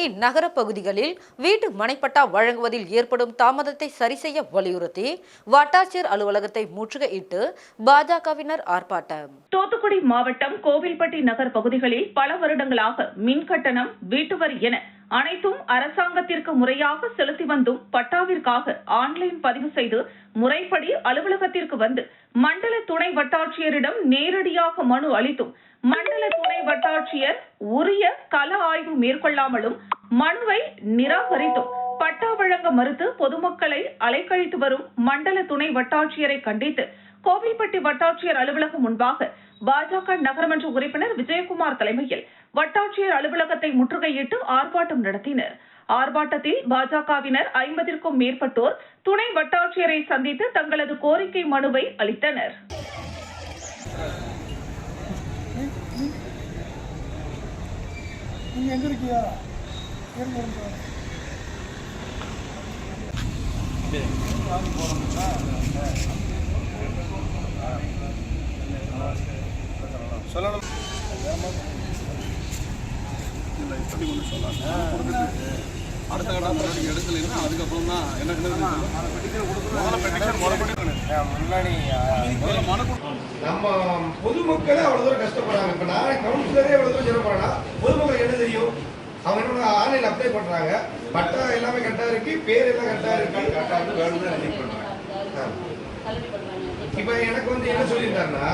திருப்பட்டி நகர பகுதிகளில் வீட்டு மனைப்பட்டா வழங்குவதில் ஏற்படும் தாமதத்தை சரி செய்ய வலியுறுத்தி வட்டாட்சியர் அலுவலகத்தை முற்றுகையிட்டு பாஜகவினர் ஆர்ப்பாட்டம். தூத்துக்குடி மாவட்டம் கோவில்பட்டி நகர் பகுதிகளில் பல வருடங்களாக மின் கட்டணம் வீட்டுவரி என அனைத்தும் அரசாங்கத்திற்கு முறையாக செலுத்தி வந்தும் பட்டாவிற்காக ஆன்லைன் பதிவு செய்து முறைப்படி அலுவலகத்திற்கு வந்து மண்டல துணை வட்டாட்சியரிடம் நேரடியாக மனு அளித்தும் மண்டல துணை வட்டாட்சியர் உரிய கள ஆய்வு மேற்கொள்ளாமலும் மனுவை நிராகரித்தும் பட்டா வழங்க மறுத்து பொதுமக்களை அலைக்கழித்து வரும் மண்டல துணை வட்டாட்சியரை கண்டித்து கோவில்பட்டி வட்டாட்சியர் அலுவலகம் முன்பாக பாஜக நகரமன்ற உறுப்பினர் விஜயகுமார் தலைமையில் வட்டாட்சியர் அலுவலகத்தை முற்றுகையிட்டு ஆர்ப்பாட்டம் நடத்தினர். ஆர்ப்பாட்டத்தில் பாஜகவினர் ஐம்பதிற்கும் மேற்பட்டோர் துணை வட்டாட்சியரை சந்தித்து தங்களது கோரிக்கை மனுவை அளித்தனர். சொல்லணும். இல்லை இப்படி ஒன்று சொல்லாங்க அடுத்த கட்ட நடவடிக்கை எடுக்கலைன்னா அதுக்கப்புறம் தான் என்ன நம்ம பொதுமக்களே அவ்வளவு தூரம் கஷ்டப்படுறாங்க. இப்ப நான் கவுன்சிலரே எவ்வளவு தூரம் போறேன்னா பொதுமக்கள் என்ன தெரியும்? அவங்க என்ன ஆன்லைன் அப்ளை பண்றாங்க. பட்டா எல்லாமே கரெக்டா இருக்கு பேர் எல்லாம் கரெக்டா இருக்கு. கரெக்டா இருக்கு வேணும்னு ஆ. இப்ப எனக்கு வந்து என்ன சொல்லியிருந்தாருன்னா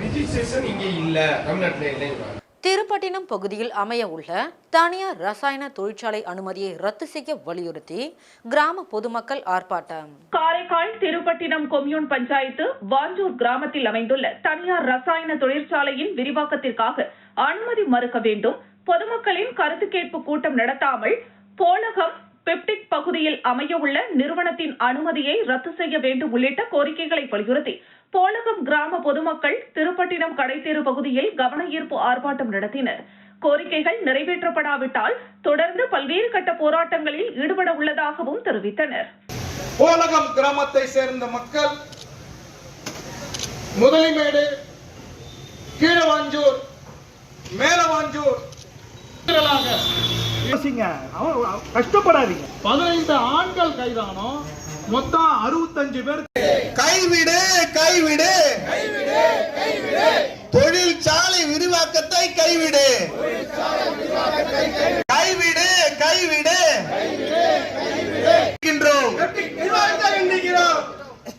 ரிஜிஸ்ட்ரேஷன் இங்க இல்ல தமிழ்நாட்டுல இல்லைங்கிறாங்க திருப்பட்டினம் பகுதியில் அமைய உள்ள தனியார் ரசாயன தொழிற்சாலை அனுமதியை ரத்து செய்ய வலியுறுத்தி கிராம பொதுமக்கள் ஆர்ப்பாட்டம். காரைக்கால் திருப்பட்டினம் கொம்யூன் பஞ்சாயத்து வாஞ்சூர் கிராமத்தில் அமைந்துள்ள தனியார் ரசாயன தொழிற்சாலையின் விரிவாக்கத்திற்காக அனுமதி மறுக்க வேண்டும். பொதுமக்களின் கருத்து கேட்பு கூட்டம் நடத்தாமல் போலகம் பெப்டிக் பகுதியில் அமையவுள்ள நிறுவனத்தின் அனுமதியை ரத்து செய்ய வேண்டும் உள்ளிட்ட கோரிக்கைகளை வலியுறுத்தி போலகம் கிராம பொதுமக்கள் திருப்பட்டினம் கடைத்தெரு பகுதியில் கவன ஈர்ப்பு ஆர்ப்பாட்டம் நடத்தினர். கோரிக்கைகள் நிறைவேற்றப்படாவிட்டால் தொடர்ந்து பல்வேறு கட்ட போராட்டங்களில் ஈடுபட உள்ளதாகவும் தெரிவித்தனர். போலகம் கிராமத்தை சேர்ந்த மக்கள் முதலிமேடு கீழவாஞ்சூர் மேலவாஞ்சூர் கஷ்டப்படாதீங்க. பதினைந்து ஆண்கள் கைதானோம் மொத்தம் அறுபத்தஞ்சு பேர் கைவிடு. தொழிற்சாலை விரிவாக்கத்தை கைவிடு. கைவிடு கைவிடு.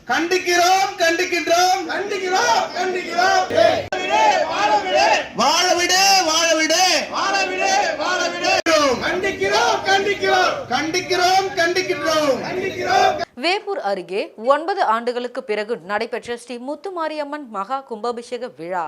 கண்டிக்கிறோம் கண்டிக்கின்றோம். கண்டிக்கிறோம் கண்டிக்கிறோம். வாழ விடு வாழ விடு கண்டிக்கிறோம் கண்டிக்கிறோம் கண்டிக்கிறோம் கண்டிக்கின்றோம். கண்டிக்கிறோம் வேப்பூர் அருகே ஒன்பது ஆண்டுகளுக்கு பிறகு நடைபெற்ற ஸ்ரீ முத்துமாரியம்மன் மகா கும்பாபிஷேக விழா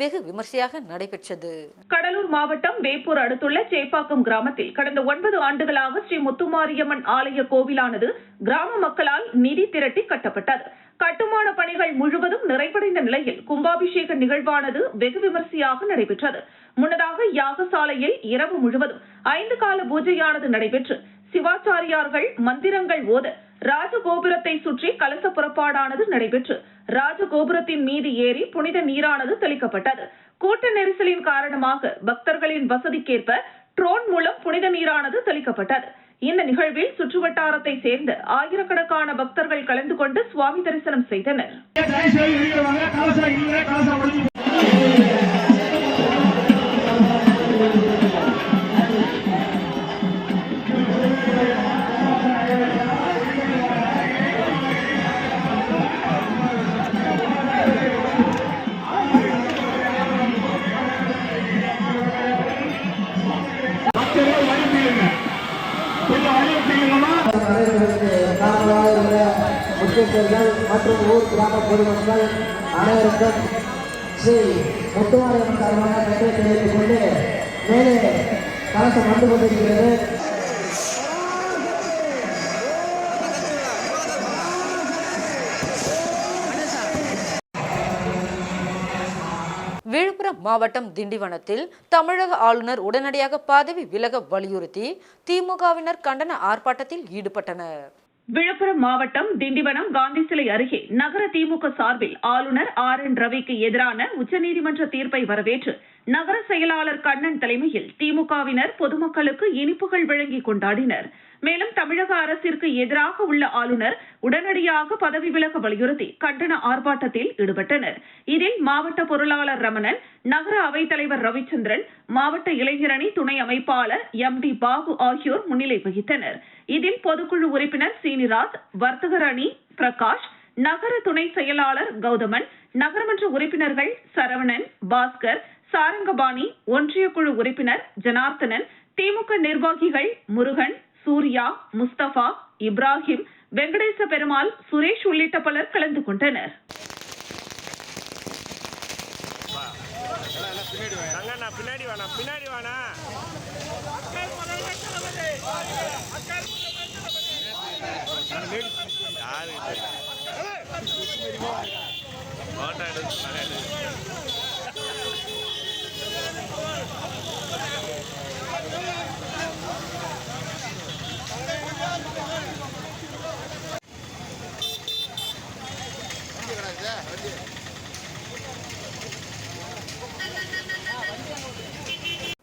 வெகு விமர்சையாக நடைபெற்றது. கடலூர் மாவட்டம் வேப்பூர் அடுத்துள்ள சேப்பாக்கம் கிராமத்தில் கடந்த ஒன்பது ஆண்டுகளாக ஸ்ரீ முத்துமாரியம்மன் ஆலய கோவிலானது கிராம மக்களால் நிதி திரட்டி கட்டப்பட்டது. கட்டுமான பணிகள் முழுவதும் நிறைவடைந்த நிலையில் கும்பாபிஷேக நிகழ்வானது வெகு விமர்சையாக நடைபெற்றது. முன்னதாக யாகசாலையில் இரவு முழுவதும் ஐந்து கால பூஜையானது நடைபெற்று சிவாச்சாரியார்கள் மந்திரங்கள் ஓத ராஜகோபுரத்தை சுற்றி கலச புறப்பாடானது நடைபெற்று ராஜகோபுரத்தின் மீது ஏறி புனித நீரானது தெளிக்கப்பட்டது. கூட்ட நெரிசலின் காரணமாக பக்தர்களின் வசதிக்கேற்ப ட்ரோன் மூலம் புனித நீரானது தெளிக்கப்பட்டது. இந்த நிகழ்வில் சுற்றுவட்டாரத்தை சேர்ந்த ஆயிரக்கணக்கான பக்தர்கள் கலந்து கொண்டு சுவாமி தரிசனம் செய்தனர். ஊர் அனைவருக்கும் ஸ்ரீ முத்துமாரியம்மன் சார்பாக நன்றி தெரிவித்துக் கொண்டு மேலே கலசம் வந்து கொண்டிருக்கிறது. விழுப்புரம் மாவட்டம் திண்டிவனத்தில் தமிழக ஆளுநர் உடனடியாக பதவி விலக வலியுறுத்தி திமுகவினர் கண்டன ஆர்ப்பாட்டத்தில் ஈடுபட்டனர். விழுப்புரம் மாவட்டம் திண்டிவனம் காந்தி சிலை அருகே நகர திமுக சார்பில் ஆளுநர் ஆர் என் ரவிக்கு எதிரான உச்சநீதிமன்ற தீர்ப்பை வரவேற்று நகர செயலாளர் கண்ணன் தலைமையில் திமுகவினர் பொதுமக்களுக்கு இனிப்புகள் வழங்கி கொண்டாடினர். மேலும் தமிழக அரசிற்கு எதிராக உள்ள ஆளுநர் உடனடியாக பதவி விலக வலியுறுத்தி கண்டன ஆர்ப்பாட்டத்தில் ஈடுபட்டனர். இதில் மாவட்ட பொருளாளர் ரமணன் நகர அவைத்தலைவர் ரவிச்சந்திரன் மாவட்ட இளைஞரணி துணை அமைப்பாளர் எம் டி பாபு ஆகியோர் முன்னிலை வகித்தனர். இதில் பொதுக்குழு உறுப்பினர் சீனிராஜ் வர்த்தகர் அணி பிரகாஷ் நகர துணை செயலாளர் கௌதமன் நகரமன்ற உறுப்பினர்கள் சரவணன் பாஸ்கர் சாரங்கபாணி ஒன்றிய குழு உறுப்பினர் ஜனார்த்தனன் திமுக நிர்வாகிகள் முருகன் சூர்யா முஸ்தபா இப்ராஹிம் வெங்கடேச பெருமாள் சுரேஷ் உள்ளிட்ட பலர் கலந்து கொண்டனர். பின்னாடி பின்னாடி யாரு போட்டோ எடுத்து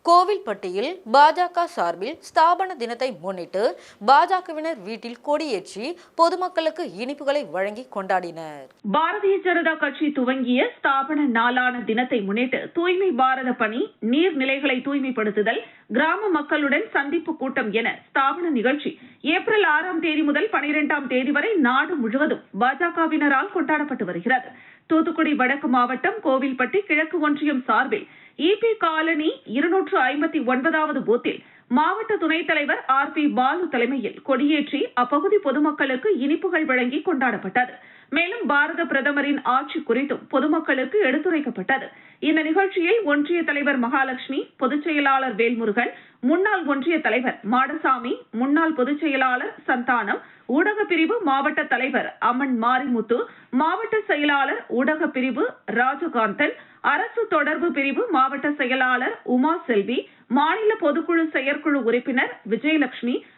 கோவில்பட்டியில் பாஜக சார்பில் ஸ்தாபன தினத்தை முன்னிட்டு பாஜகவினர் வீட்டில் கொடியேற்றி பொதுமக்களுக்கு இனிப்புகளை வழங்கி கொண்டாடினர். பாரதிய ஜனதா கட்சி துவங்கிய ஸ்தாபன நாளான தினத்தை முன்னிட்டு தூய்மை பாரத பணி நீர்நிலைகளை தூய்மைப்படுத்துதல் கிராம மக்களுடன் சந்திப்பு கூட்டம் என ஸ்தாபன நிகழ்ச்சி ஏப்ரல் ஆறாம் தேதி முதல் பனிரெண்டாம் தேதி வரை நாடு முழுவதும் பாஜகவினரால் கொண்டாடப்பட்டு வருகிறது. தூத்துக்குடி வடக்கு மாவட்டம் கோவில்பட்டி கிழக்கு ஒன்றியம் சார்பில் இபி காலனி இருநூற்று ஐம்பத்தி ஒன்பதாவது பூத்தில் மாவட்ட துணைத் தலைவர் ஆர் பி பாலு தலைமையில் கொடியேற்றி அப்பகுதி பொதுமக்களுக்கு இனிப்புகள் வழங்கி கொண்டாடப்பட்டது. மேலும் பாரத பிரதமரின் ஆட்சி குறித்தும் பொதுமக்களுக்கு எடுத்துரைக்கப்பட்டது. இந்த நிகழ்ச்சியில் ஒன்றிய தலைவர் மகாலட்சுமி பொதுச் செயலாளர் வேல்முருகன் முன்னாள் ஒன்றிய தலைவர் மாடசாமி முன்னாள் பொதுச் செயலாளர் சந்தானம் ஊடக பிரிவு மாவட்ட தலைவர் அம்மன் மாரிமுத்து மாவட்ட செயலாளர் ஊடக பிரிவு ராஜகாந்தன் அரசு தொடர்பு பிரிவு மாவட்ட செயலாளர் உமா செல்வி மாநில பொதுக்குழு செயற்குழு உறுப்பினர் விஜயலட்சுமி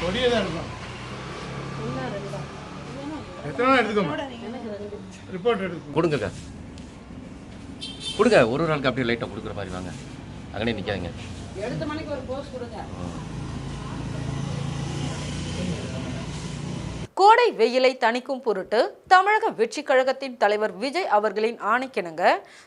கொடியே தான் இருக்கும் எத்தனை நாள் ரிப்போர்ட் எடுத்துக்கோ கொடுங்க கொடுங்க ஒரு ஒரு நாளுக்கு அப்படியே லைட்டாக கொடுக்குற மாதிரி வாங்க. அங்கனே நிற்காதீங்க கோடை வெயிலை தணிக்கும் பொருட்டு தமிழக வெற்றி கழகத்தின் தலைவர் விஜய் அவர்களின் ஆணைக்கிணங்க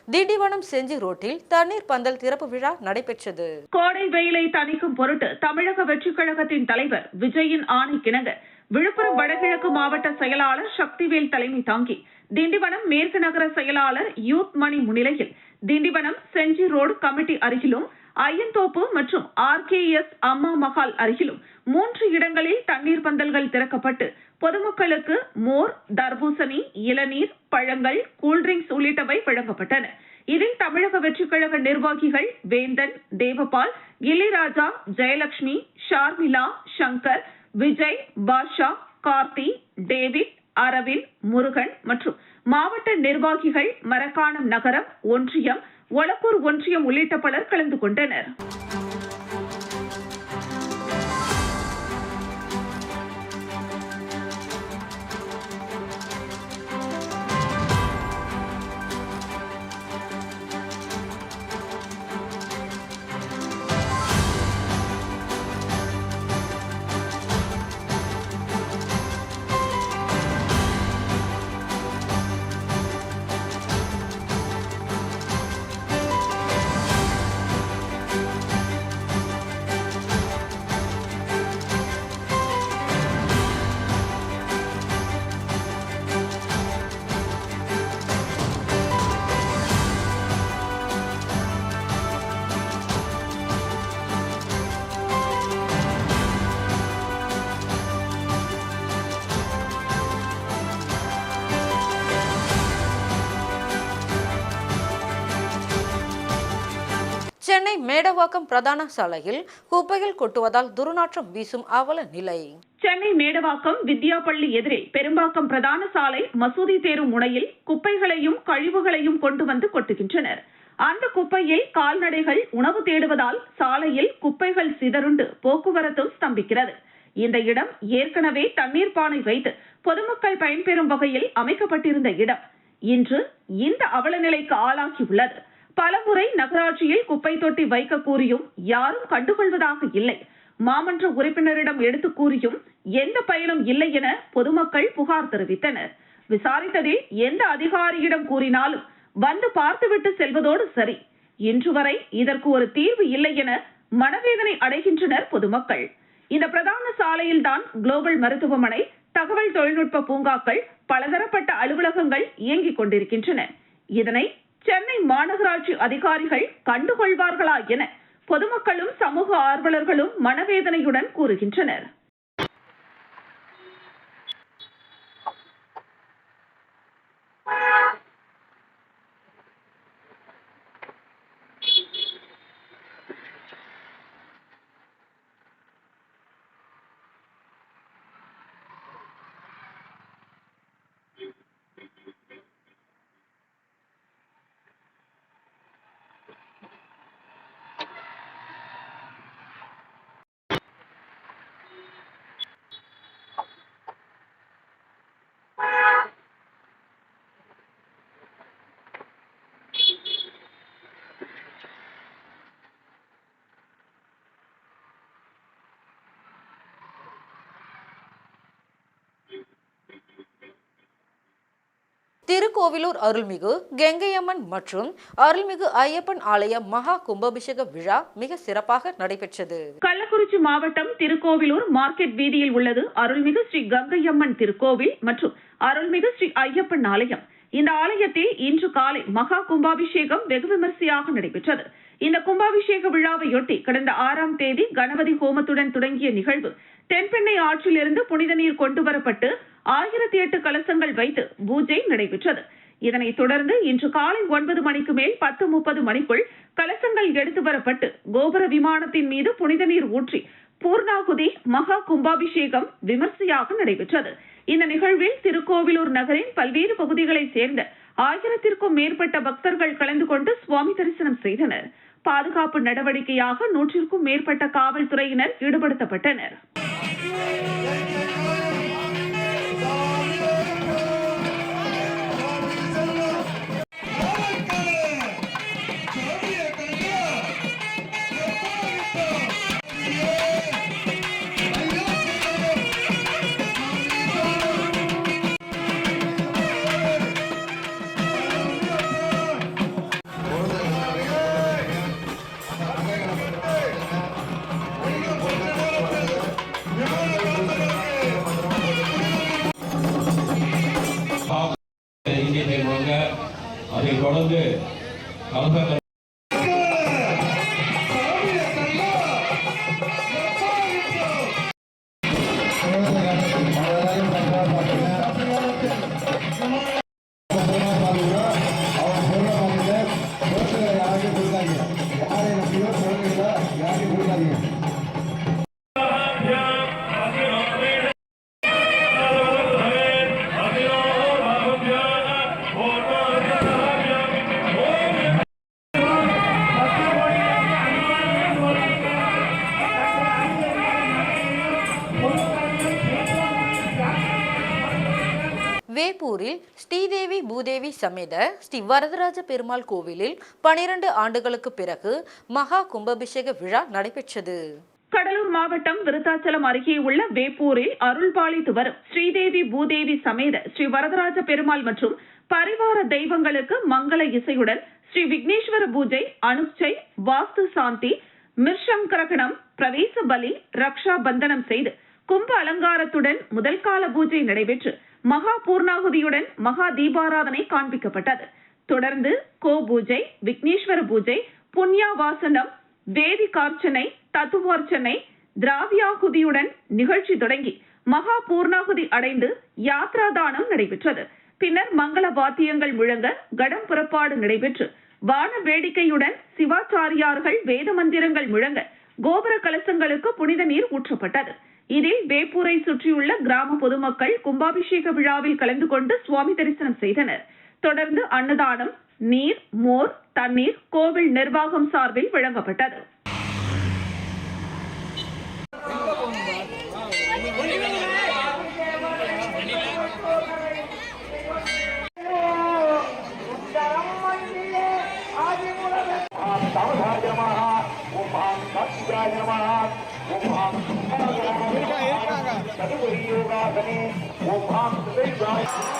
திண்டிவனம் செஞ்சி ரோட்டில் தண்ணீர் பந்தல் திறப்பு விழா நடைபெற்றது. கோடை வெயிலை தணிக்கும் பொருட்டு தமிழக வெற்றி கழகத்தின் தலைவர் விஜயின் ஆணைக்கிணங்க விழுப்புரம் வடகிழக்கு மாவட்ட செயலாளர் சக்திவேல் தலைமை தாங்கி திண்டிவனம் மேற்கு நகர செயலாளர் யூத் மணி முன்னிலையில் திண்டிவனம் செஞ்சி ரோடு கமிட்டி அருகிலும் அய்யந்தோப்பு மற்றும் ஆர்கேஎஸ் அம்மா மஹால் அருகிலும் மூன்று இடங்களில் தண்ணீர் பந்தல்கள் திறக்கப்பட்டு பொதுமக்களுக்கு மோர் தர்பூசணி இளநீர் பழங்கள் கூல்ட்ரிங்க்ஸ் உள்ளிட்டவை வழங்கப்பட்டன. இதில் தமிழக வெற்றிக்கழக நிர்வாகிகள் வேந்தன் தேவபால் கிளிராஜா ஜெயலட்சுமி ஷார்மிளா சங்கர் விஜய் பாஷா கார்த்தி டேவிட் அரவிந்த் முருகன் மற்றும் மாவட்ட நிர்வாகிகள் மரக்காணம் நகரம் ஒன்றியம் ஒலப்பூர் ஒன்றியம் உள்ளிட்ட பலர் கலந்து கொண்டனர். மேடவாக்கம் பிரதான சாலையில் குப்பைகள் கொட்டுவதால் துர்நாற்றம் வீசும் அவல நிலை. சென்னை மேடவாக்கம் வித்யா பள்ளி எதிரே பெரும்பாக்கம் பிரதான சாலை மசூதி தேரும் முனையில் குப்பைகளையும் கழிவுகளையும் கொண்டு வந்து கொட்டுகின்றனர். அந்த குப்பையை கால்நடைகள் உணவு தேடுவதால் சாலையில் குப்பைகள் சிதறுண்டு போக்குவரத்தும் ஸ்தம்பிக்கிறது. இந்த இடம் ஏற்கனவே தண்ணீர் பானை வைத்து பொதுமக்கள் பயன்பெறும் வகையில் அமைக்கப்பட்டிருந்த இடம். இன்று இந்த அவலநிலைக்கு ஆளாகியுள்ளது. பலமுறை நகராட்சியில் குப்பை தொட்டி வைக்க கூறியும் யாரும் கண்டுகொள்வதாக இல்லை. மாமன்ற உறுப்பினரிடம் எடுத்து கூறியும் எந்த பயனும் இல்லை என பொதுமக்கள் புகார் தெரிவித்தனர். விசாரித்ததில் எந்த அதிகாரியிடம் கூறினாலும் வந்து பார்த்துவிட்டு செல்வதோடு சரி. இன்று வரை இதற்கு ஒரு தீர்வு இல்லை என மனவேதனை அடைகின்றனர் பொதுமக்கள். இந்த பிரதான சாலையில் தான் குளோபல் மருத்துவமனை தகவல் தொழில்நுட்ப பூங்காக்கள் பலதரப்பட்ட அலுவலகங்கள் இயங்கிக் கொண்டிருக்கின்றன. இதனை சென்னை மாநகராட்சி அதிகாரிகள் கண்டுகொள்வார்களா என பொதுமக்களும் சமூக ஆர்வலர்களும் மனவேதனையுடன் கூறுகின்றனர். திருக்கோவிலூர் அருள்மிகு கெங்கையம்மன் மற்றும் அருள்மிகு ஐயப்பன் ஆலய மகா கும்பாபிஷேக விழா மிக சிறப்பாக நடைபெற்றது. கள்ளக்குறிச்சி மாவட்டம் திருக்கோவிலூர் மார்க்கெட் வீதியில் உள்ளது அருள்மிகு ஸ்ரீ கங்கையம்மன் திருக்கோவில் மற்றும் அருள்மிகு ஸ்ரீ ஐயப்பன் ஆலயம். இந்த ஆலயத்தில் இன்று காலை மகா கும்பாபிஷேகம் வெகு விமரிசையாக நடைபெற்றது. இந்த கும்பாபிஷேக விழாவையொட்டி கடந்த ஆறாம் தேதி கணபதி ஹோமத்துடன் தொடங்கிய நிகழ்வு தென்பெண்ணை ஆற்றிலிருந்து புனித நீர் கொண்டு வரப்பட்டு ஆயிரத்தி எட்டு கலசங்கள் வைத்து பூஜை நடைபெற்றது. இதனைத் தொடர்ந்து இன்று காலை ஒன்பது மணிக்கு மேல் பத்து முப்பது மணிக்குள் கலசங்கள் எடுத்து வரப்பட்டு கோபுர விமானத்தின் மீது புனித நீர் ஊற்றி பூர்ணாகுதி மகா கும்பாபிஷேகம் விமர்சையாக நடைபெற்றது. இந்த நிகழ்வில் திருக்கோவிலூர் நகரின் பல்வேறு பகுதிகளைச் சேர்ந்த ஆயிரத்திற்கும் மேற்பட்ட பக்தர்கள் கலந்து கொண்டு சுவாமி தரிசனம் செய்தனர். பாதுகாப்பு நடவடிக்கையாக நூற்றிற்கும் மேற்பட்ட காவல்துறையினர் ஈடுபடுத்தப்பட்டனர். சமேத ஸ்ரீ வரதராஜ பெருமாள் கோவிலில் பனிரெண்டு ஆண்டுகளுக்கு பிறகு மகா கும்பாபிஷேக விழா நடைபெற்றது. கடலூர் மாவட்டம் விருத்தாச்சலம் அருகே உள்ள வேப்பூரில் அருள்பாலித்து வரும் ஸ்ரீதேவி பூதேவி சமேத ஸ்ரீ வரதராஜ பெருமாள் மற்றும் பரிவார தெய்வங்களுக்கு மங்கள இசையுடன் ஸ்ரீ விக்னேஸ்வர பூஜை அனுச்சை வாஸ்து சாந்தி மிர்ஷங்கரகணம் பிரவேச பலி ரக்ஷா பந்தனம் செய்து கும்ப அலங்காரத்துடன் முதல் கால பூஜை நடைபெற்று மகா பூர்ணாகுதியுடன் மகா தீபாராதனை காண்பிக்கப்பட்டது. தொடர்ந்து கோ பூஜை விக்னேஸ்வர பூஜை புண்ணியா வாசனம் வேதிகார்ச்சனை தத்துவார்ச்சனை திராவியாகுதியுடன் நிகழ்ச்சி தொடங்கி மகா பூர்ணாகுதி அடைந்து யாத்ரா தானம் நடைபெற்றது. பின்னர் மங்கள வாத்தியங்கள் முழங்க கடம் புறப்பாடு நடைபெற்று வான வேடிக்கையுடன் சிவாச்சாரியார்கள் வேத மந்திரங்கள் முழங்க கோபுர கலசங்களுக்கு புனித நீர் ஊற்றப்பட்டது. இதில் வேப்பூரை சுற்றியுள்ள கிராம பொதுமக்கள் கும்பாபிஷேக விழாவில் கலந்து கொண்டு சுவாமி தரிசனம் செய்தனர். தொடர்ந்து அன்னதானம் நீர் மோர் தண்ணீர் கோவில் நிர்வாகம் சார்பில் வழங்கப்பட்டது. Bye.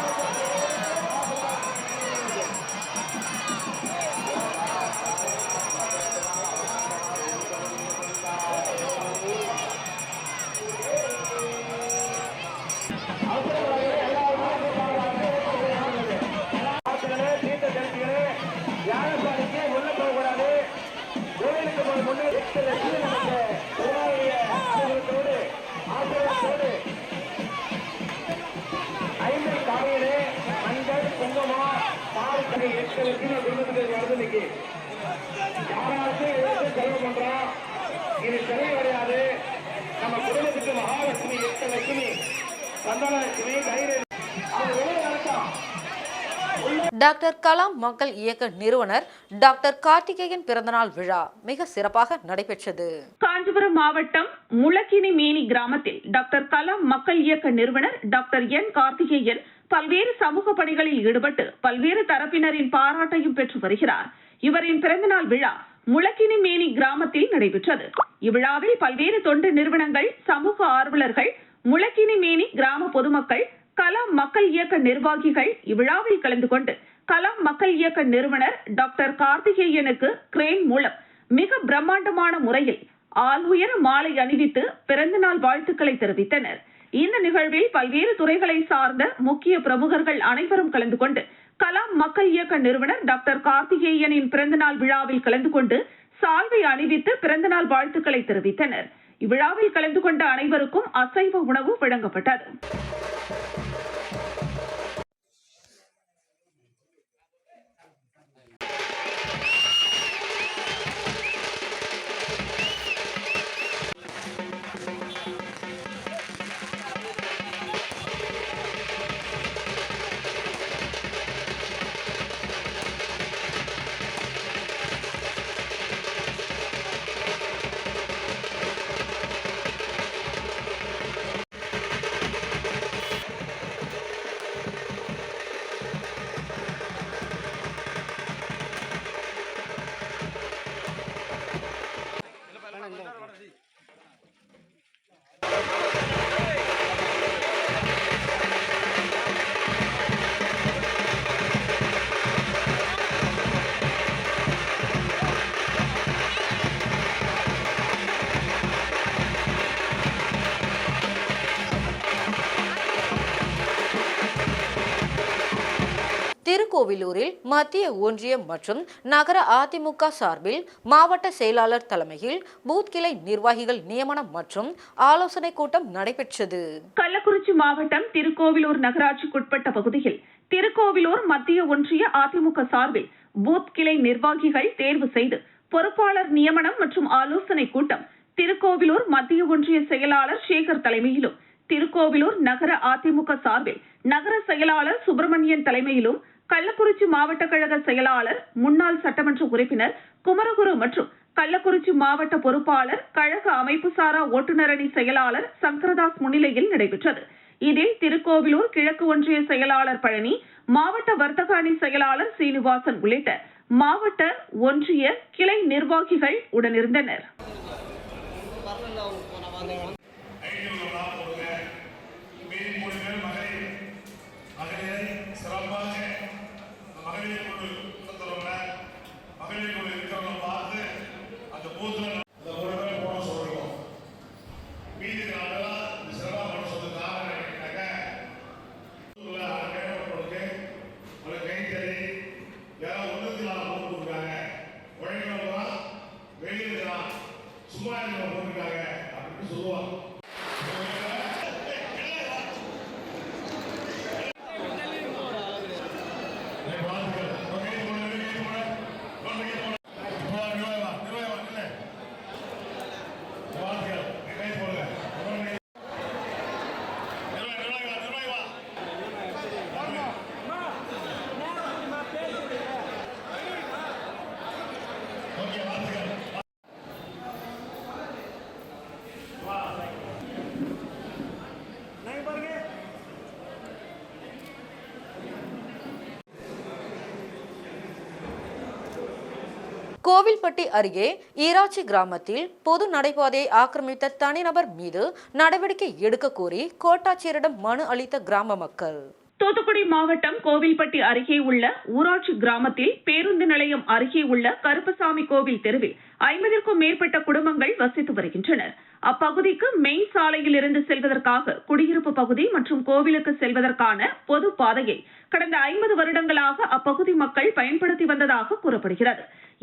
டாக்டர் கலாம் மக்கள் இயக்க நிறுவனர் டாக்டர் கார்த்திகேயன் பிறந்தநாள் விழா மிக சிறப்பாக நடைபெற்றது. காஞ்சிபுரம் மாவட்டம் முளக்கினி மேனி கிராமத்தில் டாக்டர் கலாம் மக்கள் இயக்க நிறுவனர் டாக்டர் என் கார்த்திகேயன் பல்வேறு சமூக பணிகளில் ஈடுபட்டு பல்வேறு தரப்பினரின் பாராட்டையும் பெற்று வருகிறார். இவரின் பிறந்தநாள் விழா முளக்கினி மேனி கிராமத்தில் நடைபெற்றது. இவ்விழாவில் பல்வேறு தொண்டு நிறுவனங்கள் சமூக ஆர்வலர்கள் முளக்கினி மேனி கிராம பொதுமக்கள் கலாம் மக்கள் இயக்க நிர்வாகிகள் இவ்விழாவில் கலந்து கொண்டு கலாம் மக்கள் இயக்க நிறுவனர் டாக்டர் கார்த்திகேயனுக்கு கிரேன் மூலம் மிக பிரம்மாண்டமான முறையில் ஆள் உயர மாலை அணிவித்து பிறந்தநாள் வாழ்த்துக்களை தெரிவித்தனர். இந்த நிகழ்வில் பல்வேறு துறைகளை சார்ந்த முக்கிய பிரமுகர்கள் அனைவரும் கலந்து கொண்டு கலாம் மக்கள் இயக்க நிறுவனர் டாக்டர் கார்த்திகேயனின் பிறந்தநாள் விழாவில் கலந்து கொண்டு சால்வை அணிவித்து பிறந்தநாள் வாழ்த்துக்களை தெரிவித்தனர். இவ்விழாவில் கலந்து கொண்ட அனைவருக்கும் அசைவ உணவு வழங்கப்பட்டது. திருக்கோவிலூரில் மத்திய ஒன்றியம் மற்றும் நகர அதிமுக சார்பில் மாவட்ட செயலாளர் தலைமையில் பூத் கிளை நிர்வாகிகள் நியமனம் மற்றும் ஆலோசனை கூட்டம் நடைபெற்றது. கள்ளக்குறிச்சி மாவட்டம் திருக்கோவிலூர் நகராட்சிக்குட்பட்ட பகுதியில் திருக்கோவிலூர் மத்திய ஒன்றிய அதிமுக சார்பில் பூத் கிளை நிர்வாகிகள் தேர்வு செய்து பொறுப்பாளர் நியமனம் மற்றும் ஆலோசனை கூட்டம் திருக்கோவிலூர் மத்திய ஒன்றிய செயலாளர் சேகர் தலைமையிலும் திருக்கோவிலூர் நகர அதிமுக சார்பில் நகர செயலாளர் சுப்பிரமணியன் தலைமையிலும் கள்ளக்குறிச்சி மாவட்ட கழக செயலாளர் முன்னாள் சட்டமன்ற உறுப்பினர் குமரகுரு மற்றும் கள்ளக்குறிச்சி மாவட்ட பொறுப்பாளர் கழக அமைப்பு சாரா ஓட்டுநரணி செயலாளர் சங்கரதாஸ் முன்னிலையில் நடைபெற்றது. இதில் திருக்கோவிலூர் கிழக்கு ஒன்றிய செயலாளர் பழனி மாவட்ட வர்த்தக அணி செயலாளர் சீனிவாசன் உள்ளிட்ட மாவட்ட ஒன்றிய கிளை நிர்வாகிகள் உடனிருந்தனர். கோவில்பட்டி அருகே ஈராட்சி கிராமத்தில் பொது நடைபாதையை ஆக்கிரமித்த தனிநபர் மீது நடவடிக்கை எடுக்க கோரி கோட்டாட்சியரிடம் மனு அளித்த கிராம மக்கள். தூத்துக்குடி மாவட்டம் கோவில்பட்டி அருகே உள்ள ஊராட்சி கிராமத்தில் பேருந்து நிலையம் அருகே உள்ள கருப்பசாமி கோவில் தெருவில் ஐம்பதிற்கும் மேற்பட்ட குடும்பங்கள் வசித்து வருகின்றனர். அப்பகுதிக்கு மெயின் சாலையில் இருந்து செல்வதற்காக குடியிருப்பு பகுதி மற்றும் கோவிலுக்கு செல்வதற்கான பொது பாதையை கடந்த ஐம்பது வருடங்களாக அப்பகுதி மக்கள் பயன்படுத்தி வந்ததாக கூறப்படுகிறது.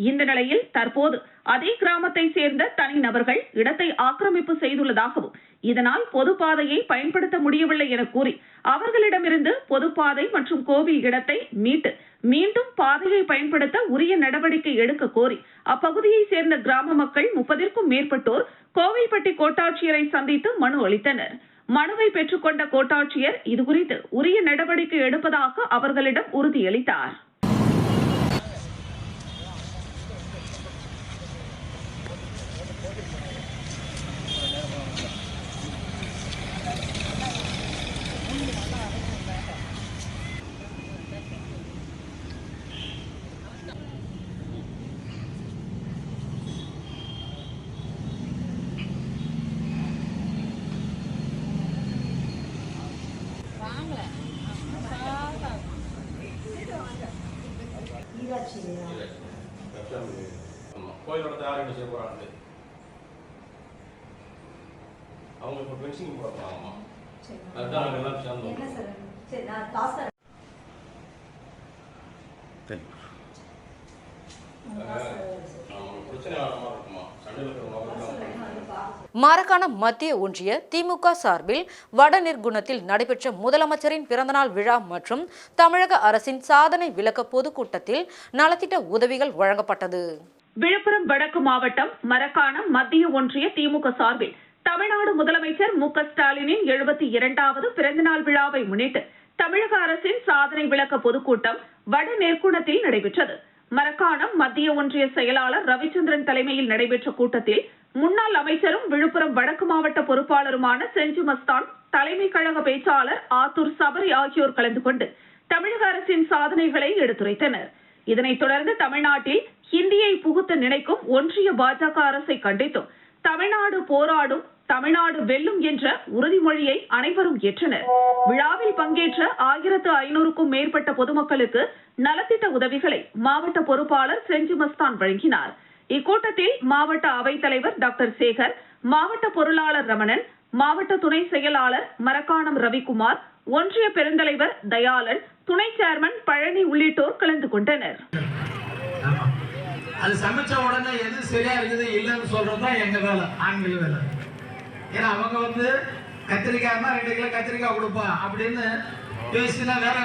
இந்த நிலையில் தற்போது அதே கிராமத்தை சேர்ந்த தனிநபர்கள் இடத்தை ஆக்கிரமிப்பு செய்துள்ளதாகவும் இதனால் பொது பாதையை பயன்படுத்த முடியவில்லை என கூறி அவர்களிடமிருந்து பொதுப்பாதை மற்றும் கோவில் இடத்தை மீட்டு மீண்டும் பாதையை பயன்படுத்த உரிய நடவடிக்கை எடுக்க கோரி அப்பகுதியை சேர்ந்த கிராம மக்கள் முப்பதிற்கும் மேற்பட்டோர் கோவில்பட்டி கோட்டாட்சியரை சந்தித்து மனு அளித்தனர். மனுவை பெற்றுக்கொண்ட கோட்டாட்சியர் இதுகுறித்து உரிய நடவடிக்கை எடுப்பதாக அவர்களிடம் உறுதியளித்தார். கோயிலோட யாரும் செய்ய போறாங்க அவங்க இப்போ பென்சிங் போடுறாங்கம்மா அதுதான் நாங்கள் எல்லாம் சேர்ந்தோம் பிரச்சனை வர மாதிரி இருக்குமா சண்டையில் இருக்கிற மாதிரி இருக்கும் மத்திய ஒன்றிய திமுக சார்பில் வடநிர்குணத்தில் நடைபெற்ற முதலமைச்சரின் பிறந்தநாள் விழா மற்றும் தமிழக அரசின் சாதனை விளக்க பொதுக்கூட்டத்தில் நலத்திட்ட உதவிகள் வழங்கப்பட்டது. விழுப்புரம் வடக்கு மாவட்டம் மரக்காணம் மத்திய ஒன்றிய திமுக சார்பில் தமிழ்நாடு முதலமைச்சர் மு க ஸ்டாலினின் எழுபத்தி இரண்டாவது பிறந்தநாள் விழாவை முன்னிட்டு தமிழக அரசின் சாதனை விளக்க பொதுக்கூட்டம் வட நெற்குணத்தில் நடைபெற்றது. மரக்காணம் மத்திய ஒன்றிய செயலாளர் ரவிச்சந்திரன் தலைமையில் நடைபெற்ற கூட்டத்தில் முன்னாள் அமைச்சரும் விழுப்புரம் வடக்கு மாவட்ட பொறுப்பாளருமான செஞ்சு மஸ்தான் தலைமை கழக பேச்சாளர் ஆத்தூர் சபரி ஆகியோர் கலந்து கொண்டு தமிழக அரசின் சாதனைகளை எடுத்துரைத்தனர். இதனைத் தொடர்ந்து தமிழ்நாட்டில் ஹிந்தியை புகுத்த நினைக்கும் ஒன்றிய பாஜக அரசை கண்டித்தும் தமிழ்நாடு போராடும் தமிழ்நாடு வெல்லும் என்ற உறுதிமொழியை அனைவரும் ஏற்றனர். விழாவில் பங்கேற்ற ஆயிரத்து ஐநூறுக்கும் மேற்பட்ட பொதுமக்களுக்கு நலத்திட்ட உதவிகளை மாவட்ட பொறுப்பாளர் செஞ்சு மஸ்தான் வழங்கினார். இக்கூட்டத்தில் மாவட்ட அவைத்தலைவர் டாக்டர் சேகர் மாவட்ட பொருளாளர் ரமணன் மாவட்ட துணை செயலாளர் மரக்காணம் ரவிக்குமார் ஒன்றிய பெருந்தலைவர் தயாளன் துணை சேர்மன் பழனி உள்ளிட்டோர் கலந்து கொண்டனர். அது சமைச்ச உடனே எது சரியா இருக்குது இல்லைன்னு சொல்றது தான் எங்க வேலை ஆண்கள் வேலை. ஏன்னா அவங்க வந்து கத்திரிக்காய்னா ரெண்டு கிலோ கத்திரிக்காய் கொடுப்பா அப்படின்னு பேசினா வேற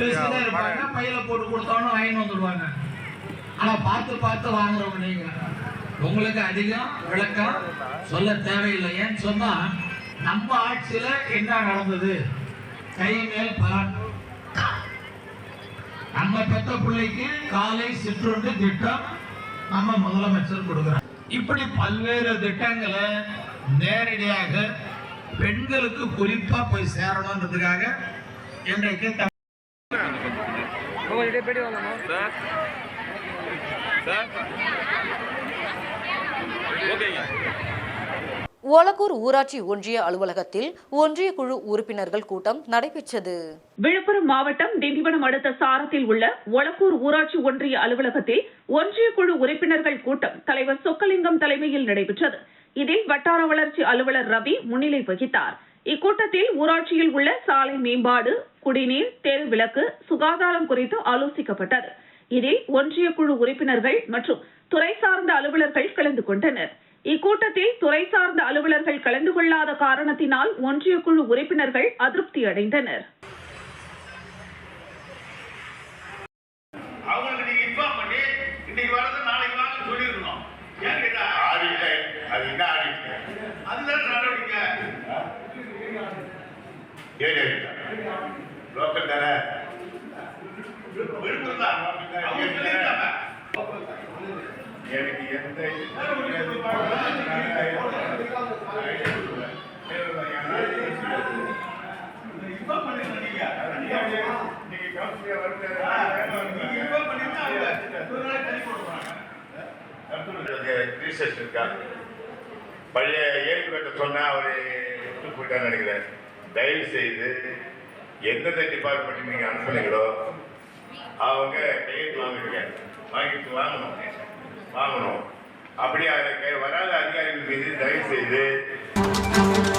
பேசினா இருப்பாங்க பையில போட்டு கொடுத்தோன்னு வாங்கிட்டு வந்துடுவாங்க. ஆனா பார்த்து பார்த்து வாங்குறவங்க நீங்க. உங்களுக்கு அதிகம் விளக்கம் சொல்ல தேவையில்லை. ஏன்னு சொன்னா நம்ம ஆட்சியில என்ன நடந்தது? கை மேல் பலன். நம்ம பெத்த பிள்ளைக்கு காலை சிற்றுண்டு திட்டம் நம்ம முதலமைச்சர் கொடுக்குறோம் இப்படி பல்வேறு திட்டங்களை நேரடியாக பெண்களுக்கு குறிப்பா போய் சேரணுன்றதுக்காக இன்றைக்கு ஓலக்கூர் ஊராட்சி ஒன்றிய அலுவலகத்தில் ஒன்றிய குழு உறுப்பினர்கள் கூட்டம் நடைபெற்றது. விழுப்புரம் மாவட்டம் திண்டிவனம் அடுத்த சாரத்தில் உள்ள ஒலக்கூர் ஊராட்சி ஒன்றிய அலுவலகத்தில் ஒன்றிய குழு உறுப்பினர்கள் கூட்டம் தலைவர் சொக்கலிங்கம் தலைமையில் நடைபெற்றது. இதில் வட்டார வளர்ச்சி அலுவலர் ரவி முன்னிலை வகித்தார். இக்கூட்டத்தில் ஊராட்சியில் உள்ள சாலை மேம்பாடு குடிநீர் தெரு விளக்கு சுகாதாரம் குறித்து ஆலோசிக்கப்பட்டது. இதில் ஒன்றிய குழு உறுப்பினர்கள் மற்றும் துறை சார்ந்த அலுவலர்கள் கலந்து கொண்டனர். இக்கூட்டத்தில் துறை சார்ந்த அலுவலர்கள் கலந்து கொள்ளாத காரணத்தினால் ஒன்றிய குழு உறுப்பினர்கள் அதிருப்தி அடைந்தனர். லோக்கல் தானே விழுப்புரம் தான்? அவங்க சொல்லியிருக்காங்க எனக்கு எந்த நீங்க கவுன்சிலர் ரீசர்ச் இருக்கா பழைய ஏற்கனவே சொன்னா அவர் விட்டு போயிட்டான்னு நினைக்கிறேன். தயவு செய்து எந்தெந்த டிபார்ட்மெண்ட் நீங்க அனுப்புனீங்களோ அவங்க கையெழுத்து வாங்கிடுங்க வாங்கிட்டு வாங்கணும். வாங்கணும். அப்படி அதில் வராத அதிகாரிகள் மீது தயவு செய்து